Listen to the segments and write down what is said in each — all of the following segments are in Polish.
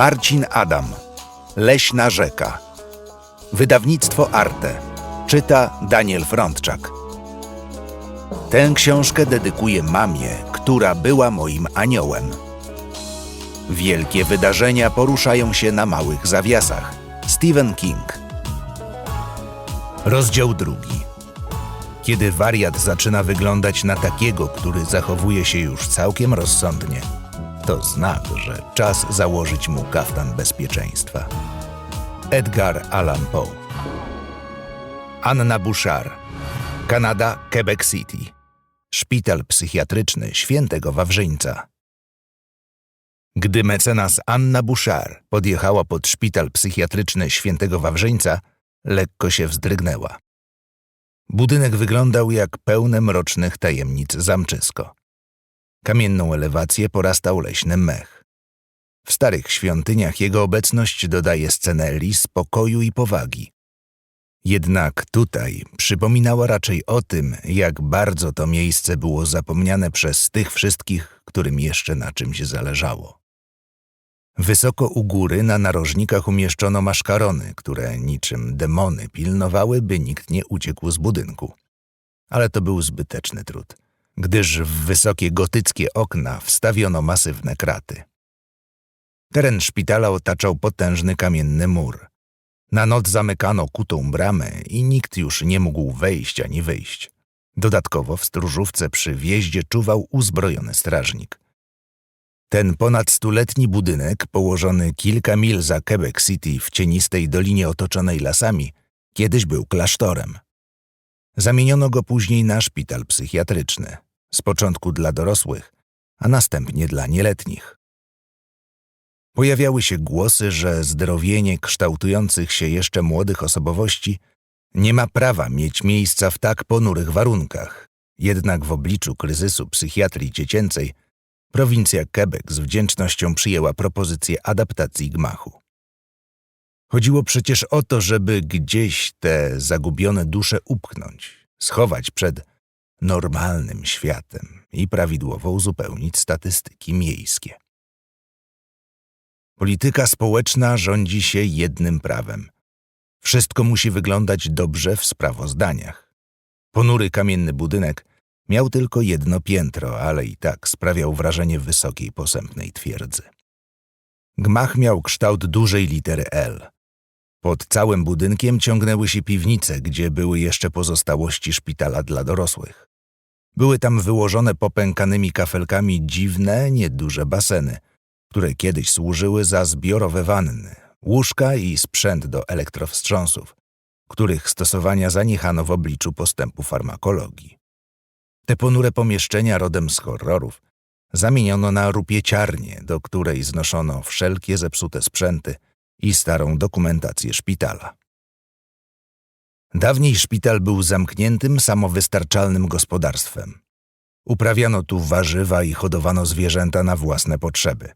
Marcin Adam. Leśna rzeka. Wydawnictwo Arte. Czyta Daniel Frądczak. Tę książkę dedykuję mamie, która była moim aniołem. Wielkie wydarzenia poruszają się na małych zawiasach. Stephen King. Rozdział drugi. Kiedy wariat zaczyna wyglądać na takiego, który zachowuje się już całkiem rozsądnie, to znak, że czas założyć mu kaftan bezpieczeństwa. Edgar Allan Poe. Anna Bouchard. Kanada, Quebec City. Szpital psychiatryczny świętego Wawrzyńca. Gdy mecenas Anna Bouchard podjechała pod szpital psychiatryczny świętego Wawrzyńca, lekko się wzdrygnęła. Budynek wyglądał jak pełne mrocznych tajemnic zamczysko. Kamienną elewację porastał leśny mech. W starych świątyniach jego obecność dodaje sceneli spokoju i powagi. Jednak tutaj przypominała raczej o tym, jak bardzo to miejsce było zapomniane przez tych wszystkich, którym jeszcze na czymś zależało. Wysoko u góry na narożnikach umieszczono maszkarony, które niczym demony pilnowały, by nikt nie uciekł z budynku. Ale to był zbyteczny trud, gdyż w wysokie gotyckie okna wstawiono masywne kraty. Teren szpitala otaczał potężny kamienny mur. Na noc zamykano kutą bramę i nikt już nie mógł wejść ani wyjść. Dodatkowo w stróżówce przy wjeździe czuwał uzbrojony strażnik. Ten ponad stuletni budynek, położony kilka mil za Quebec City w cienistej dolinie otoczonej lasami, kiedyś był klasztorem. Zamieniono go później na szpital psychiatryczny, z początku dla dorosłych, a następnie dla nieletnich. Pojawiały się głosy, że zdrowienie kształtujących się jeszcze młodych osobowości nie ma prawa mieć miejsca w tak ponurych warunkach. Jednak w obliczu kryzysu psychiatrii dziecięcej prowincja Quebec z wdzięcznością przyjęła propozycję adaptacji gmachu. Chodziło przecież o to, żeby gdzieś te zagubione dusze upchnąć, schować przed normalnym światem i prawidłowo uzupełnić statystyki miejskie. Polityka społeczna rządzi się jednym prawem. Wszystko musi wyglądać dobrze w sprawozdaniach. Ponury kamienny budynek miał tylko jedno piętro, ale i tak sprawiał wrażenie wysokiej, posępnej twierdzy. Gmach miał kształt dużej litery L. Pod całym budynkiem ciągnęły się piwnice, gdzie były jeszcze pozostałości szpitala dla dorosłych. Były tam wyłożone popękanymi kafelkami dziwne, nieduże baseny – które kiedyś służyły za zbiorowe wanny, łóżka i sprzęt do elektrowstrząsów, których stosowania zaniechano w obliczu postępu farmakologii. Te ponure pomieszczenia rodem z horrorów zamieniono na rupieciarnię, do której znoszono wszelkie zepsute sprzęty i starą dokumentację szpitala. Dawniej szpital był zamkniętym, samowystarczalnym gospodarstwem. Uprawiano tu warzywa i hodowano zwierzęta na własne potrzeby.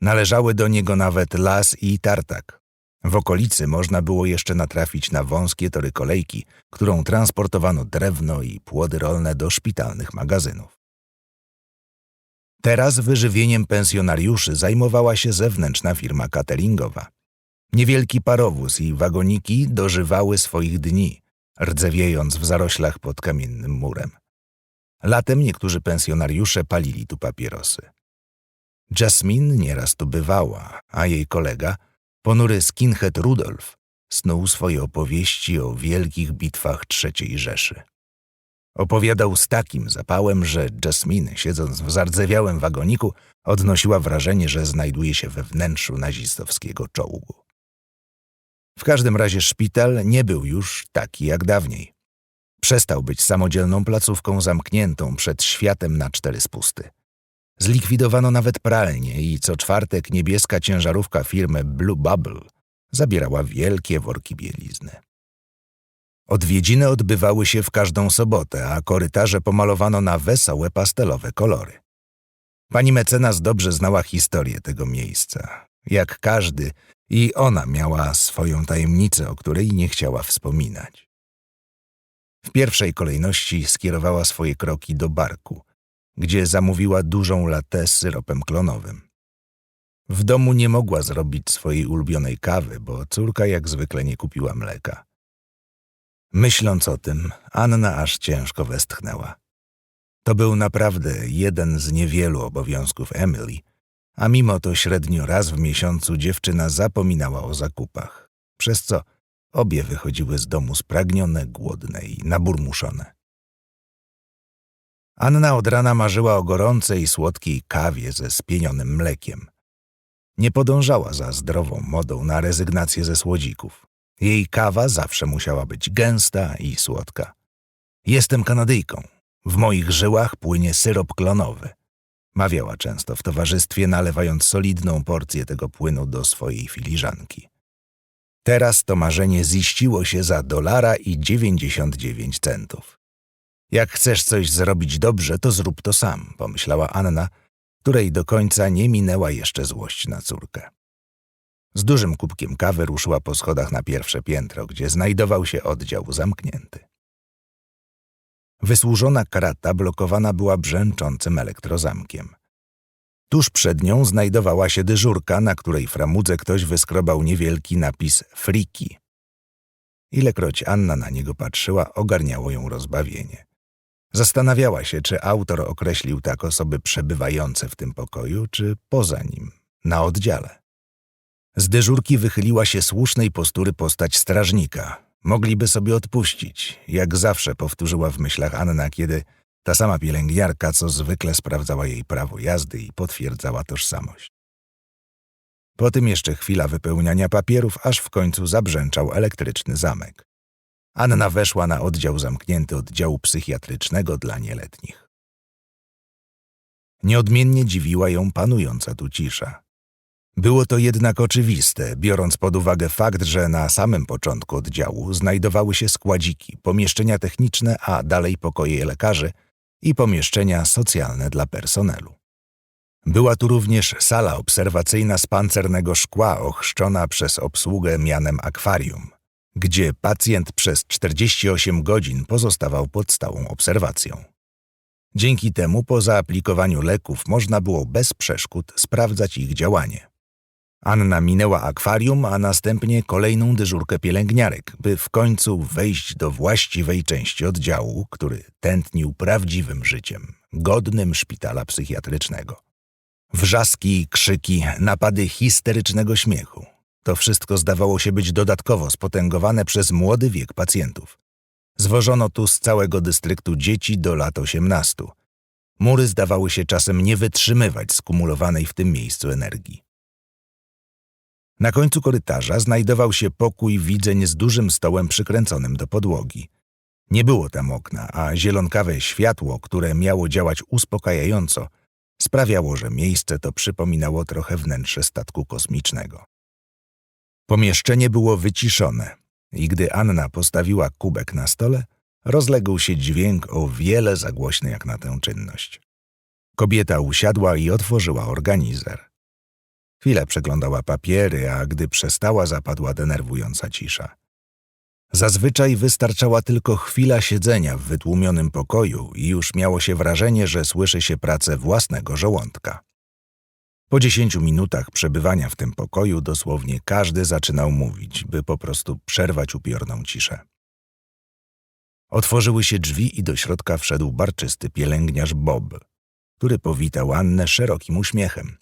Należały do niego nawet las i tartak. W okolicy można było jeszcze natrafić na wąskie tory kolejki, którą transportowano drewno i płody rolne do szpitalnych magazynów. Teraz wyżywieniem pensjonariuszy zajmowała się zewnętrzna firma cateringowa. Niewielki parowóz i wagoniki dożywały swoich dni, rdzewiejąc w zaroślach pod kamiennym murem. Latem niektórzy pensjonariusze palili tu papierosy. Jasmine nieraz tu bywała, a jej kolega, ponury skinhead Rudolf, snuł swoje opowieści o wielkich bitwach III Rzeszy. Opowiadał z takim zapałem, że Jasmine, siedząc w zardzewiałym wagoniku, odnosiła wrażenie, że znajduje się we wnętrzu nazistowskiego czołgu. W każdym razie szpital nie był już taki jak dawniej. Przestał być samodzielną placówką zamkniętą przed światem na cztery spusty. Zlikwidowano nawet pralnię i co czwartek niebieska ciężarówka firmy Blue Bubble zabierała wielkie worki bielizny. Odwiedziny odbywały się w każdą sobotę, a korytarze pomalowano na wesołe pastelowe kolory. Pani mecenas dobrze znała historię tego miejsca. Jak każdy, i ona miała swoją tajemnicę, o której nie chciała wspominać. W pierwszej kolejności skierowała swoje kroki do barku, gdzie zamówiła dużą latę z syropem klonowym. W domu nie mogła zrobić swojej ulubionej kawy, bo córka jak zwykle nie kupiła mleka. Myśląc o tym, Anna aż ciężko westchnęła. To był naprawdę jeden z niewielu obowiązków Emily, a mimo to średnio raz w miesiącu dziewczyna zapominała o zakupach, przez co obie wychodziły z domu spragnione, głodne i naburmuszone. Anna od rana marzyła o gorącej, słodkiej kawie ze spienionym mlekiem. Nie podążała za zdrową modą na rezygnację ze słodzików. Jej kawa zawsze musiała być gęsta i słodka. Jestem Kanadyjką. W moich żyłach płynie syrop klonowy. Mawiała często w towarzystwie, nalewając solidną porcję tego płynu do swojej filiżanki. Teraz to marzenie ziściło się za dolara i dziewięćdziesiąt dziewięć centów. Jak chcesz coś zrobić dobrze, to zrób to sam, pomyślała Anna, której do końca nie minęła jeszcze złość na córkę. Z dużym kubkiem kawy ruszyła po schodach na pierwsze piętro, gdzie znajdował się oddział zamknięty. Wysłużona krata blokowana była brzęczącym elektrozamkiem. Tuż przed nią znajdowała się dyżurka, na której framudze ktoś wyskrobał niewielki napis Friki. Ilekroć Anna na niego patrzyła, ogarniało ją rozbawienie. Zastanawiała się, czy autor określił tak osoby przebywające w tym pokoju, czy poza nim, na oddziale. Z dyżurki wychyliła się słusznej postury postać strażnika. Mogliby sobie odpuścić, jak zawsze powtórzyła w myślach Anna, kiedy ta sama pielęgniarka, co zwykle sprawdzała jej prawo jazdy i potwierdzała tożsamość. Potem jeszcze chwila wypełniania papierów, aż w końcu zabrzęczał elektryczny zamek. Anna weszła na oddział zamknięty oddziału psychiatrycznego dla nieletnich. Nieodmiennie dziwiła ją panująca tu cisza. Było to jednak oczywiste, biorąc pod uwagę fakt, że na samym początku oddziału znajdowały się składziki, pomieszczenia techniczne, a dalej pokoje lekarzy i pomieszczenia socjalne dla personelu. Była tu również sala obserwacyjna z pancernego szkła ochrzczona przez obsługę mianem akwarium, gdzie pacjent przez 48 godzin pozostawał pod stałą obserwacją. Dzięki temu po zaaplikowaniu leków można było bez przeszkód sprawdzać ich działanie. Anna minęła akwarium, a następnie kolejną dyżurkę pielęgniarek, by w końcu wejść do właściwej części oddziału, który tętnił prawdziwym życiem, godnym szpitala psychiatrycznego. Wrzaski, krzyki, napady histerycznego śmiechu. To wszystko zdawało się być dodatkowo spotęgowane przez młody wiek pacjentów. Zwożono tu z całego dystryktu dzieci do lat osiemnastu. Mury zdawały się czasem nie wytrzymywać skumulowanej w tym miejscu energii. Na końcu korytarza znajdował się pokój widzeń z dużym stołem przykręconym do podłogi. Nie było tam okna, a zielonkawe światło, które miało działać uspokajająco, sprawiało, że miejsce to przypominało trochę wnętrze statku kosmicznego. Pomieszczenie było wyciszone i gdy Anna postawiła kubek na stole, rozległ się dźwięk o wiele za głośny jak na tę czynność. Kobieta usiadła i otworzyła organizer. Chwilę przeglądała papiery, a gdy przestała, zapadła denerwująca cisza. Zazwyczaj wystarczała tylko chwila siedzenia w wytłumionym pokoju i już miało się wrażenie, że słyszy się pracę własnego żołądka. Po dziesięciu minutach przebywania w tym pokoju dosłownie każdy zaczynał mówić, by po prostu przerwać upiorną ciszę. Otworzyły się drzwi i do środka wszedł barczysty pielęgniarz Bob, który powitał Annę szerokim uśmiechem.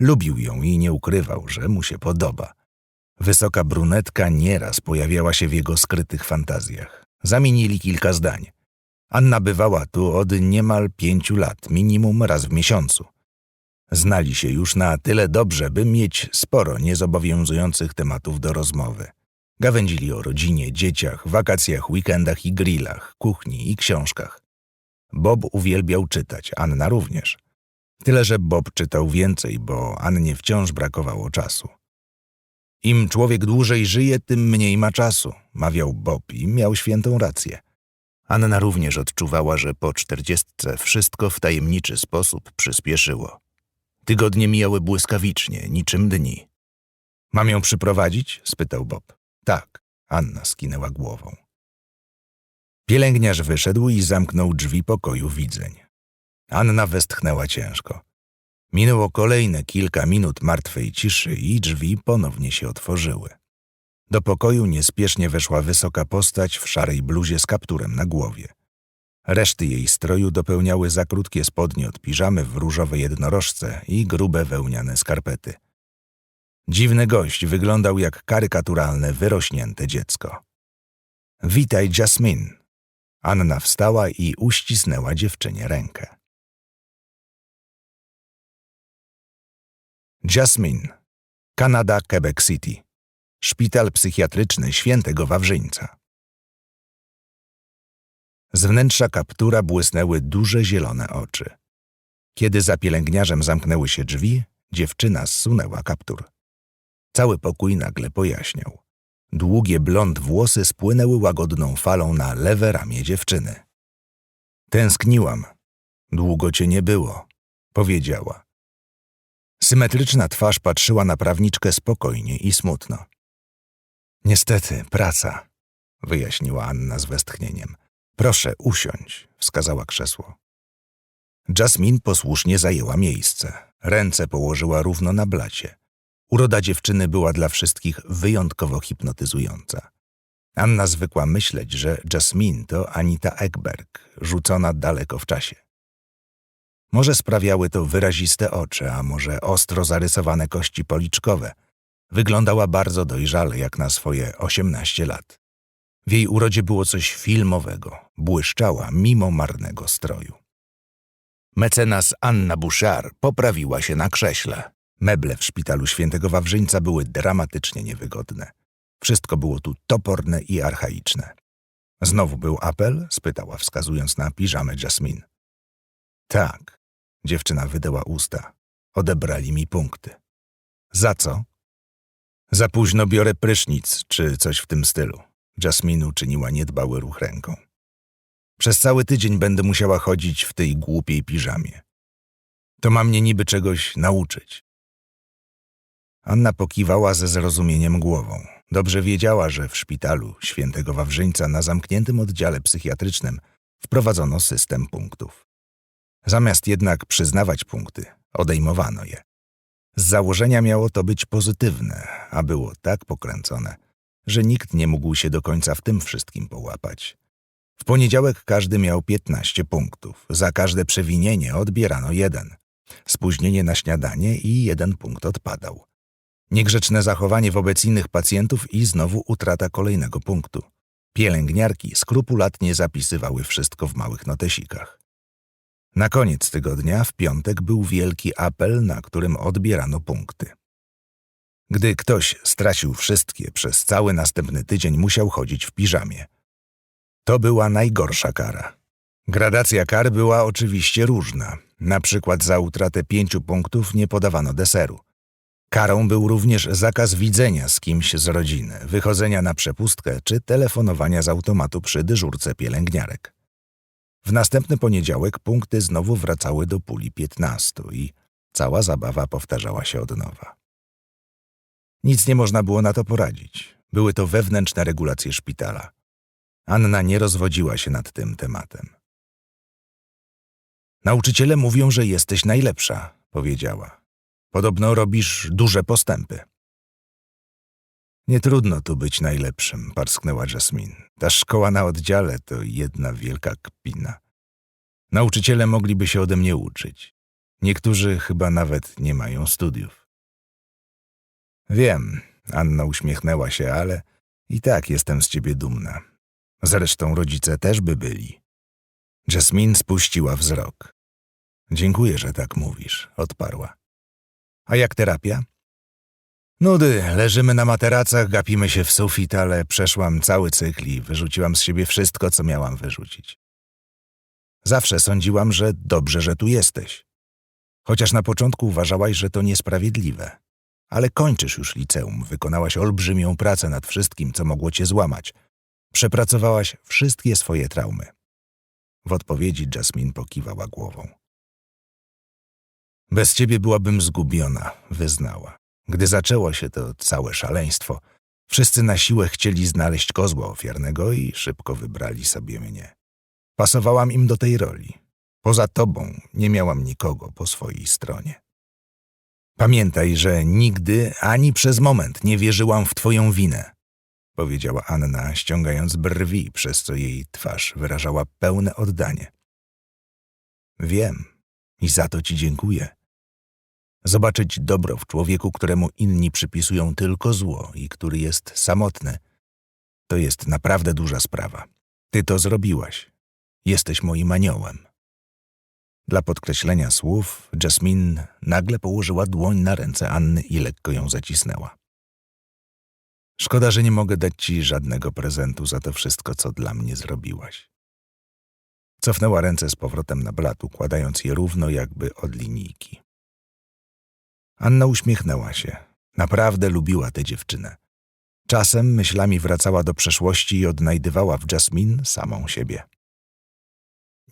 Lubił ją i nie ukrywał, że mu się podoba. Wysoka brunetka nieraz pojawiała się w jego skrytych fantazjach. Zamienili kilka zdań. Anna bywała tu od niemal pięciu lat, minimum raz w miesiącu. Znali się już na tyle dobrze, by mieć sporo niezobowiązujących tematów do rozmowy. Gawędzili o rodzinie, dzieciach, wakacjach, weekendach i grillach, kuchni i książkach. Bob uwielbiał czytać, Anna również – Tyle, że Bob czytał więcej, bo Annie wciąż brakowało czasu. Im człowiek dłużej żyje, tym mniej ma czasu, mawiał Bob i miał świętą rację. Anna również odczuwała, że po czterdziestce wszystko w tajemniczy sposób przyspieszyło. Tygodnie mijały błyskawicznie, niczym dni. Mam ją przyprowadzić? spytał Bob. Tak, Anna skinęła głową. Pielęgniarz wyszedł i zamknął drzwi pokoju widzeń. Anna westchnęła ciężko. Minęło kolejne kilka minut martwej ciszy i drzwi ponownie się otworzyły. Do pokoju niespiesznie weszła wysoka postać w szarej bluzie z kapturem na głowie. Reszty jej stroju dopełniały za krótkie spodnie od piżamy w różowej jednorożce i grube wełniane skarpety. Dziwny gość wyglądał jak karykaturalne, wyrośnięte dziecko. Witaj, Jasmine. Anna wstała i uścisnęła dziewczynie rękę. Jasmine, Kanada, Quebec City. Szpital psychiatryczny Świętego Wawrzyńca. Z wnętrza kaptura błysnęły duże zielone oczy. Kiedy za pielęgniarzem zamknęły się drzwi, dziewczyna zsunęła kaptur. Cały pokój nagle pojaśniał. Długie blond włosy spłynęły łagodną falą na lewe ramię dziewczyny. Tęskniłam. Długo cię nie było, powiedziała. Symetryczna twarz patrzyła na prawniczkę spokojnie i smutno. Niestety, praca, wyjaśniła Anna z westchnieniem. Proszę usiądź, wskazała krzesło. Jasmine posłusznie zajęła miejsce. Ręce położyła równo na blacie. Uroda dziewczyny była dla wszystkich wyjątkowo hipnotyzująca. Anna zwykła myśleć, że Jasmine to Anita Ekberg, rzucona daleko w czasie. Może sprawiały to wyraziste oczy, a może ostro zarysowane kości policzkowe. Wyglądała bardzo dojrzale, jak na swoje osiemnaście lat. W jej urodzie było coś filmowego, błyszczała mimo marnego stroju. Mecenas Anna Bouchard poprawiła się na krześle. Meble w szpitalu świętego Wawrzyńca były dramatycznie niewygodne. Wszystko było tu toporne i archaiczne. Znowu był apel? spytała, wskazując na piżamę Jasmine. Tak, dziewczyna wydała usta. Odebrali mi punkty. Za co? Za późno biorę prysznic, czy coś w tym stylu. Jasmine uczyniła niedbały ruch ręką. Przez cały tydzień będę musiała chodzić w tej głupiej piżamie. To ma mnie niby czegoś nauczyć. Anna pokiwała ze zrozumieniem głową. Dobrze wiedziała, że w szpitalu świętego Wawrzyńca na zamkniętym oddziale psychiatrycznym wprowadzono system punktów. Zamiast jednak przyznawać punkty, odejmowano je. Z założenia miało to być pozytywne, a było tak pokręcone, że nikt nie mógł się do końca w tym wszystkim połapać. W poniedziałek każdy miał 15 punktów. Za każde przewinienie odbierano jeden. Spóźnienie na śniadanie i jeden punkt odpadał. Niegrzeczne zachowanie wobec innych pacjentów i znowu utrata kolejnego punktu. Pielęgniarki skrupulatnie zapisywały wszystko w małych notesikach. Na koniec tygodnia, w piątek, był wielki apel, na którym odbierano punkty. Gdy ktoś stracił wszystkie, przez cały następny tydzień musiał chodzić w piżamie. To była najgorsza kara. Gradacja kar była oczywiście różna. Na przykład za utratę pięciu punktów nie podawano deseru. Karą był również zakaz widzenia z kimś z rodziny, wychodzenia na przepustkę czy telefonowania z automatu przy dyżurce pielęgniarek. W następny poniedziałek punkty znowu wracały do puli piętnastu i cała zabawa powtarzała się od nowa. Nic nie można było na to poradzić. Były to wewnętrzne regulacje szpitala. Anna nie rozwodziła się nad tym tematem. Nauczyciele mówią, że jesteś najlepsza, powiedziała. Podobno robisz duże postępy. Nie trudno tu być najlepszym, parsknęła Jasmine. Ta szkoła na oddziale to jedna wielka kpina. Nauczyciele mogliby się ode mnie uczyć. Niektórzy chyba nawet nie mają studiów. Wiem, Anna uśmiechnęła się, ale i tak jestem z ciebie dumna. Zresztą rodzice też by byli. Jasmine spuściła wzrok. Dziękuję, że tak mówisz, odparła. A jak terapia? Nudy, leżymy na materacach, gapimy się w sufit, ale przeszłam cały cykl i wyrzuciłam z siebie wszystko, co miałam wyrzucić. Zawsze sądziłam, że dobrze, że tu jesteś. Chociaż na początku uważałaś, że to niesprawiedliwe. Ale kończysz już liceum, wykonałaś olbrzymią pracę nad wszystkim, co mogło cię złamać. Przepracowałaś wszystkie swoje traumy. W odpowiedzi Jasmine pokiwała głową. Bez ciebie byłabym zgubiona, wyznała. Gdy zaczęło się to całe szaleństwo, wszyscy na siłę chcieli znaleźć kozła ofiarnego i szybko wybrali sobie mnie. Pasowałam im do tej roli. Poza tobą nie miałam nikogo po swojej stronie. Pamiętaj, że nigdy ani przez moment nie wierzyłam w twoją winę, powiedziała Anna, ściągając brwi, przez co jej twarz wyrażała pełne oddanie. Wiem i za to ci dziękuję. Zobaczyć dobro w człowieku, któremu inni przypisują tylko zło i który jest samotny, to jest naprawdę duża sprawa. Ty to zrobiłaś. Jesteś moim aniołem. Dla podkreślenia słów, Jasmine nagle położyła dłoń na ręce Anny i lekko ją zacisnęła. Szkoda, że nie mogę dać ci żadnego prezentu za to wszystko, co dla mnie zrobiłaś. Cofnęła ręce z powrotem na blat, układając je równo jakby od linijki. Anna uśmiechnęła się. Naprawdę lubiła tę dziewczynę. Czasem myślami wracała do przeszłości i odnajdywała w Jasmine samą siebie.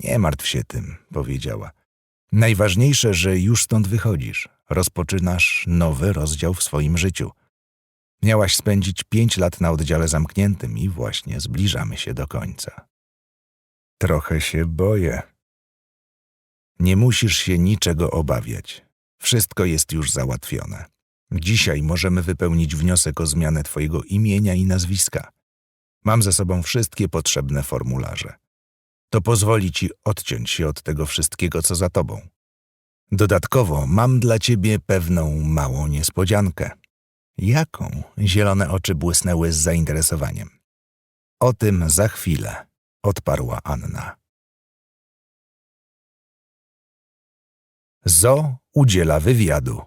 Nie martw się tym, powiedziała. Najważniejsze, że już stąd wychodzisz. Rozpoczynasz nowy rozdział w swoim życiu. Miałaś spędzić pięć lat na oddziale zamkniętym i właśnie zbliżamy się do końca. Trochę się boję. Nie musisz się niczego obawiać. Wszystko jest już załatwione. Dzisiaj możemy wypełnić wniosek o zmianę Twojego imienia i nazwiska. Mam ze sobą wszystkie potrzebne formularze. To pozwoli Ci odciąć się od tego wszystkiego, co za Tobą. Dodatkowo mam dla Ciebie pewną małą niespodziankę. Jaką? Zielone oczy błysnęły z zainteresowaniem. O tym za chwilę, odparła Anna. Zo udziela wywiadu.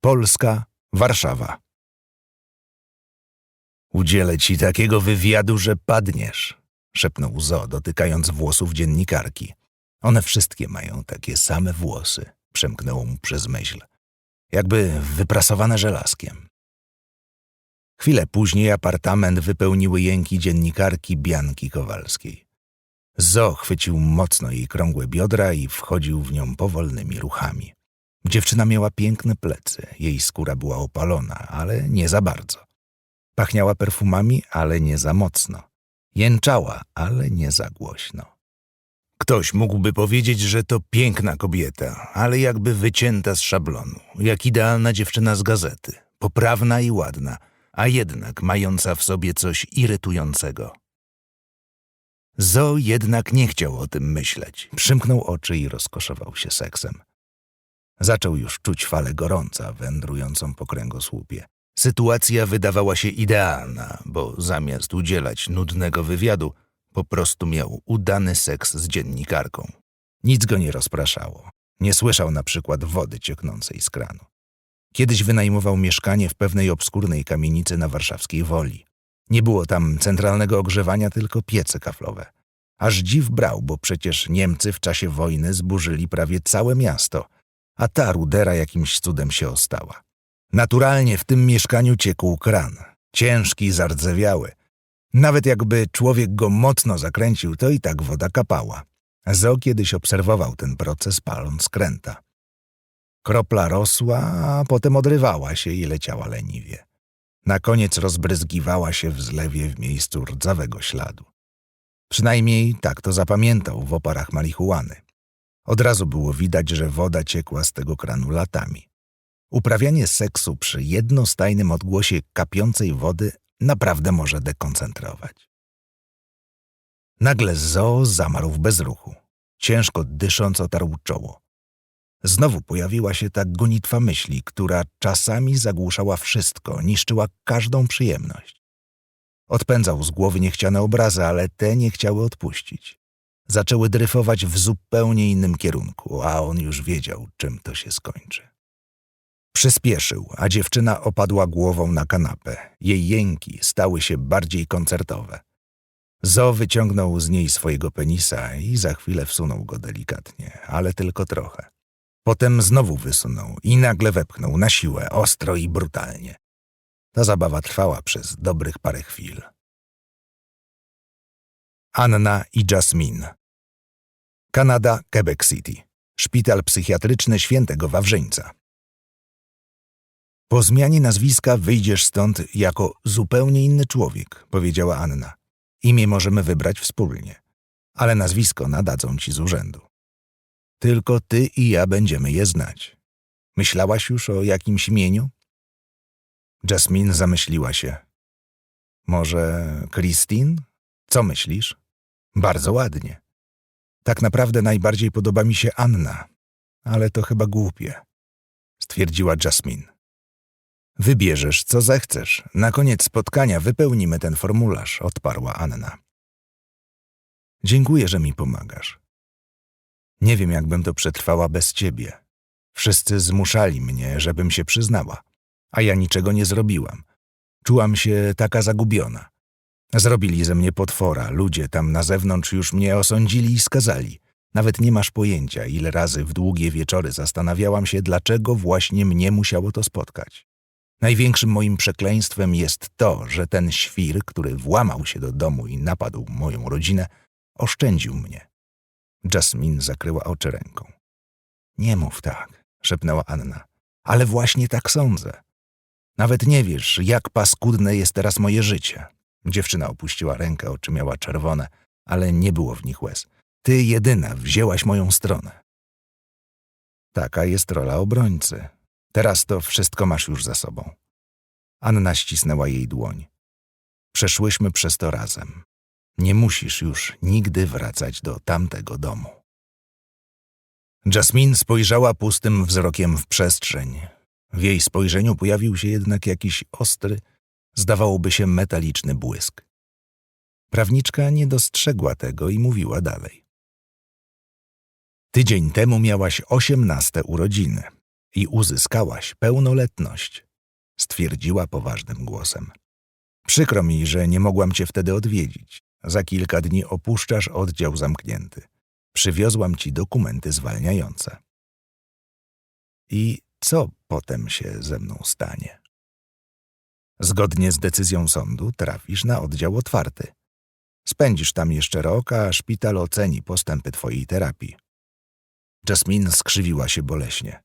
Polska, Warszawa. Udzielę ci takiego wywiadu, że padniesz, szepnął Zo, dotykając włosów dziennikarki. One wszystkie mają takie same włosy, przemknęło mu przez myśl, jakby wyprasowane żelazkiem. Chwilę później apartament wypełniły jęki dziennikarki Bianki Kowalskiej. Zo chwycił mocno jej krągłe biodra i wchodził w nią powolnymi ruchami. Dziewczyna miała piękne plecy, jej skóra była opalona, ale nie za bardzo. Pachniała perfumami, ale nie za mocno. Jęczała, ale nie za głośno. Ktoś mógłby powiedzieć, że to piękna kobieta, ale jakby wycięta z szablonu, jak idealna dziewczyna z gazety, poprawna i ładna, a jednak mająca w sobie coś irytującego. Zo jednak nie chciał o tym myśleć. Przymknął oczy i rozkoszował się seksem. Zaczął już czuć falę gorąca wędrującą po kręgosłupie. Sytuacja wydawała się idealna, bo zamiast udzielać nudnego wywiadu, po prostu miał udany seks z dziennikarką. Nic go nie rozpraszało. Nie słyszał na przykład wody cieknącej z kranu. Kiedyś wynajmował mieszkanie w pewnej obskurnej kamienicy na warszawskiej Woli. Nie było tam centralnego ogrzewania, tylko piece kaflowe. Aż dziw brał, bo przecież Niemcy w czasie wojny zburzyli prawie całe miasto, a ta rudera jakimś cudem się ostała. Naturalnie w tym mieszkaniu ciekł kran, ciężki, zardzewiały. Nawet jakby człowiek go mocno zakręcił, to i tak woda kapała. Zo kiedyś obserwował ten proces paląc kręta. Kropla rosła, a potem odrywała się i leciała leniwie. Na koniec rozbryzgiwała się w zlewie w miejscu rdzawego śladu. Przynajmniej tak to zapamiętał w oparach marihuany. Od razu było widać, że woda ciekła z tego kranu latami. Uprawianie seksu przy jednostajnym odgłosie kapiącej wody naprawdę może dekoncentrować. Nagle Zo zamarł w bezruchu. Ciężko dysząc otarł czoło. Znowu pojawiła się ta gonitwa myśli, która czasami zagłuszała wszystko, niszczyła każdą przyjemność. Odpędzał z głowy niechciane obrazy, ale te nie chciały odpuścić. Zaczęły dryfować w zupełnie innym kierunku, a on już wiedział, czym to się skończy. Przyspieszył, a dziewczyna opadła głową na kanapę. Jej jęki stały się bardziej koncertowe. Zo wyciągnął z niej swojego penisa i za chwilę wsunął go delikatnie, ale tylko trochę. Potem znowu wysunął i nagle wepchnął na siłę, ostro i brutalnie. Ta zabawa trwała przez dobrych parę chwil. Anna i Jasmine Kanada, Quebec City Szpital psychiatryczny Świętego Wawrzyńca Po zmianie nazwiska wyjdziesz stąd jako zupełnie inny człowiek, powiedziała Anna. Imię możemy wybrać wspólnie, ale nazwisko nadadzą ci z urzędu. Tylko ty i ja będziemy je znać. Myślałaś już o jakimś imieniu? Jasmine zamyśliła się. Może Christine? Co myślisz? Bardzo ładnie. Tak naprawdę najbardziej podoba mi się Anna, ale to chyba głupie, stwierdziła Jasmine. Wybierzesz, co zechcesz. Na koniec spotkania wypełnimy ten formularz, odparła Anna. Dziękuję, że mi pomagasz. Nie wiem, jakbym to przetrwała bez ciebie. Wszyscy zmuszali mnie, żebym się przyznała, a ja niczego nie zrobiłam. Czułam się taka zagubiona. Zrobili ze mnie potwora, ludzie tam na zewnątrz już mnie osądzili i skazali. Nawet nie masz pojęcia, ile razy w długie wieczory zastanawiałam się, dlaczego właśnie mnie musiało to spotkać. Największym moim przekleństwem jest to, że ten świr, który włamał się do domu i napadł moją rodzinę, oszczędził mnie. Jasmine zakryła oczy ręką. Nie mów tak, szepnęła Anna. Ale właśnie tak sądzę. Nawet nie wiesz, jak paskudne jest teraz moje życie. Dziewczyna opuściła rękę, oczy miała czerwone, ale nie było w nich łez. Ty jedyna wzięłaś moją stronę. Taka jest rola obrońcy. Teraz to wszystko masz już za sobą. Anna ścisnęła jej dłoń. Przeszłyśmy przez to razem. Nie musisz już nigdy wracać do tamtego domu. Jasmine spojrzała pustym wzrokiem w przestrzeń. W jej spojrzeniu pojawił się jednak jakiś ostry, zdawałoby się metaliczny błysk. Prawniczka nie dostrzegła tego i mówiła dalej. Tydzień temu miałaś osiemnaste urodziny i uzyskałaś pełnoletność, stwierdziła poważnym głosem. Przykro mi, że nie mogłam cię wtedy odwiedzić. Za kilka dni opuszczasz oddział zamknięty. Przywiozłam ci dokumenty zwalniające. I co potem się ze mną stanie? Zgodnie z decyzją sądu trafisz na oddział otwarty. Spędzisz tam jeszcze rok, a szpital oceni postępy twojej terapii. Jasmine skrzywiła się boleśnie.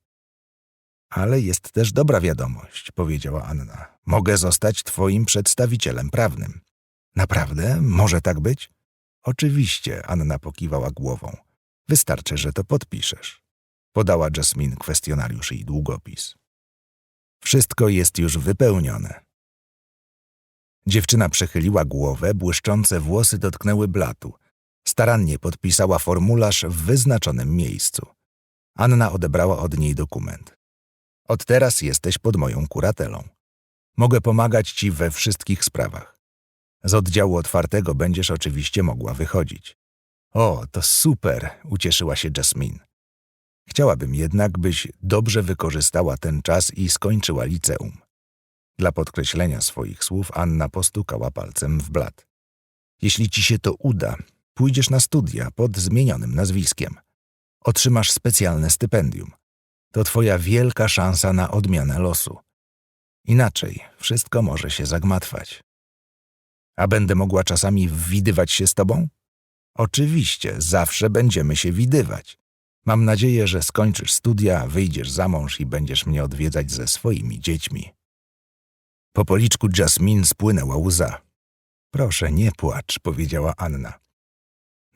Ale jest też dobra wiadomość, powiedziała Anna. Mogę zostać twoim przedstawicielem prawnym. Naprawdę? Może tak być? Oczywiście, Anna pokiwała głową. Wystarczy, że to podpiszesz. Podała Jasmine kwestionariusz i długopis. Wszystko jest już wypełnione. Dziewczyna przechyliła głowę, błyszczące włosy dotknęły blatu. Starannie podpisała formularz w wyznaczonym miejscu. Anna odebrała od niej dokument. Od teraz jesteś pod moją kuratelą. Mogę pomagać ci we wszystkich sprawach. Z oddziału otwartego będziesz oczywiście mogła wychodzić. O, to super, ucieszyła się Jasmine. Chciałabym jednak, byś dobrze wykorzystała ten czas i skończyła liceum. Dla podkreślenia swoich słów Anna postukała palcem w blat. Jeśli ci się to uda, pójdziesz na studia pod zmienionym nazwiskiem. Otrzymasz specjalne stypendium. To twoja wielka szansa na odmianę losu. Inaczej wszystko może się zagmatwać. A będę mogła czasami widywać się z tobą? Oczywiście, zawsze będziemy się widywać. Mam nadzieję, że skończysz studia, wyjdziesz za mąż i będziesz mnie odwiedzać ze swoimi dziećmi. Po policzku Jasmine spłynęła łza. Proszę, nie płacz, powiedziała Anna.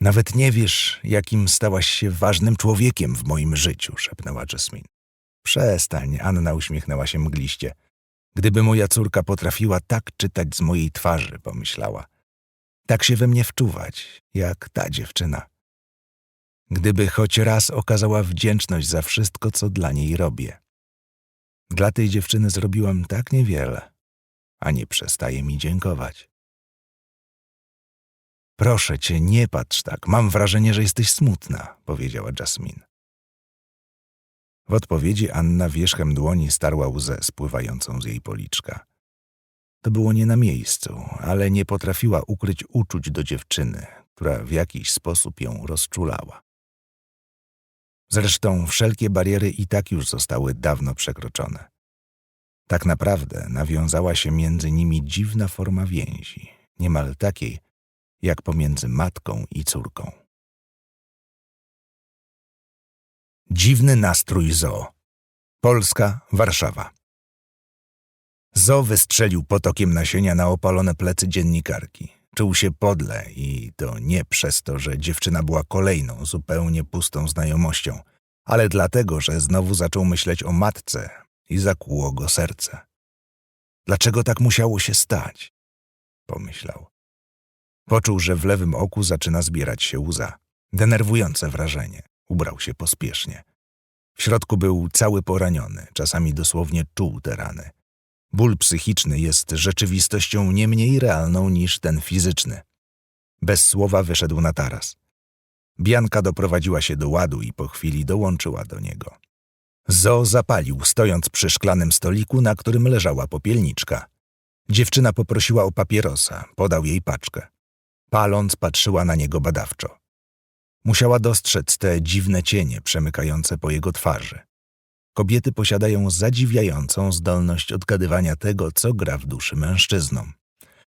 Nawet nie wiesz, jakim stałaś się ważnym człowiekiem w moim życiu, szepnęła Jasmine. Przestań, Anna uśmiechnęła się mgliście. Gdyby moja córka potrafiła tak czytać z mojej twarzy, pomyślała. Tak się we mnie wczuwać, jak ta dziewczyna. Gdyby choć raz okazała wdzięczność za wszystko, co dla niej robię. Dla tej dziewczyny zrobiłam tak niewiele, a nie przestaje mi dziękować. Proszę cię, nie patrz tak. Mam wrażenie, że jesteś smutna, powiedziała Jasmine. W odpowiedzi Anna wierzchem dłoni starła łzę spływającą z jej policzka. To było nie na miejscu, ale nie potrafiła ukryć uczuć do dziewczyny, która w jakiś sposób ją rozczulała. Zresztą wszelkie bariery i tak już zostały dawno przekroczone. Tak naprawdę nawiązała się między nimi dziwna forma więzi, niemal takiej, jak pomiędzy matką i córką. Dziwny nastrój zoo. Polska, Warszawa. Zo wystrzelił potokiem nasienia na opalone plecy dziennikarki. Czuł się podle i to nie przez to, że dziewczyna była kolejną, zupełnie pustą znajomością, ale dlatego, że znowu zaczął myśleć o matce i zakłuło go serce. Dlaczego tak musiało się stać? Pomyślał. Poczuł, że w lewym oku zaczyna zbierać się łza. Denerwujące wrażenie. Ubrał się pospiesznie. W środku był cały poraniony, czasami dosłownie czuł te rany. Ból psychiczny jest rzeczywistością nie mniej realną niż ten fizyczny. Bez słowa wyszedł na taras. Bianka doprowadziła się do ładu i po chwili dołączyła do niego. Zo zapalił, stojąc przy szklanym stoliku, na którym leżała popielniczka. Dziewczyna poprosiła o papierosa, podał jej paczkę. Paląc, patrzyła na niego badawczo. Musiała dostrzec te dziwne cienie przemykające po jego twarzy. Kobiety posiadają zadziwiającą zdolność odgadywania tego, co gra w duszy mężczyznom.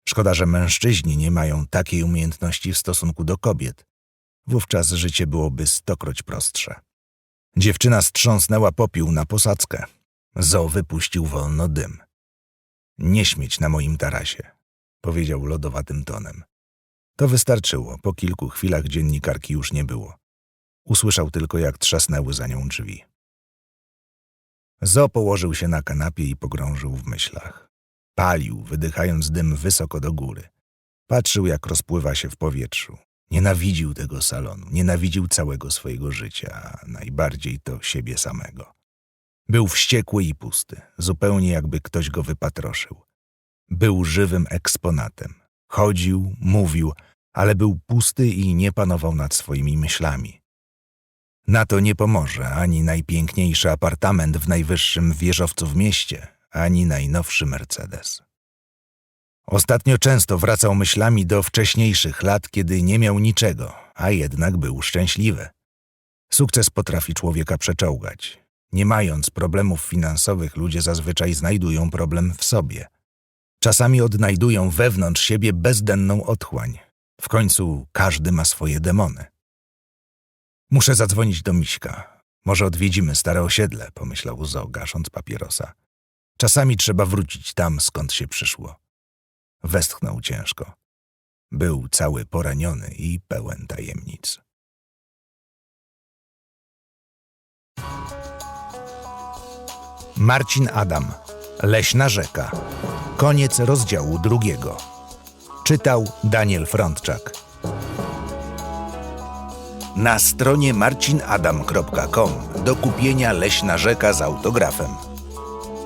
Szkoda, że mężczyźni nie mają takiej umiejętności w stosunku do kobiet. Wówczas życie byłoby stokroć prostsze. Dziewczyna strząsnęła popiół na posadzkę. Zo wypuścił wolno dym. Nie śmieć na moim tarasie, powiedział lodowatym tonem. To wystarczyło. Po kilku chwilach dziennikarki już nie było. Usłyszał tylko, jak trzasnęły za nią drzwi. Zo położył się na kanapie i pogrążył w myślach. Palił, wydychając dym wysoko do góry. Patrzył, jak rozpływa się w powietrzu. Nienawidził tego salonu, nienawidził całego swojego życia, a najbardziej to siebie samego. Był wściekły i pusty, zupełnie jakby ktoś go wypatroszył. Był żywym eksponatem. Chodził, mówił, ale był pusty i nie panował nad swoimi myślami. Na to nie pomoże ani najpiękniejszy apartament w najwyższym wieżowcu w mieście, ani najnowszy Mercedes. Ostatnio często wracał myślami do wcześniejszych lat, kiedy nie miał niczego, a jednak był szczęśliwy. Sukces potrafi człowieka przeczołgać. Nie mając problemów finansowych, ludzie zazwyczaj znajdują problem w sobie. Czasami odnajdują wewnątrz siebie bezdenną otchłań. W końcu każdy ma swoje demony. Muszę zadzwonić do Miśka. Może odwiedzimy stare osiedle, pomyślał Zo, gasząc papierosa. Czasami trzeba wrócić tam, skąd się przyszło. Westchnął ciężko. Był cały poraniony i pełen tajemnic. Marcin Adam, Leśna Rzeka. Koniec rozdziału drugiego. Czytał Daniel Frądczak. Na stronie marcinadam.com do kupienia Leśna Rzeka z autografem.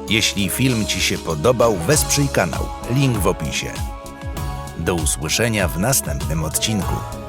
Jeśli film Ci się podobał, wesprzyj kanał. Link w opisie. Do usłyszenia w następnym odcinku.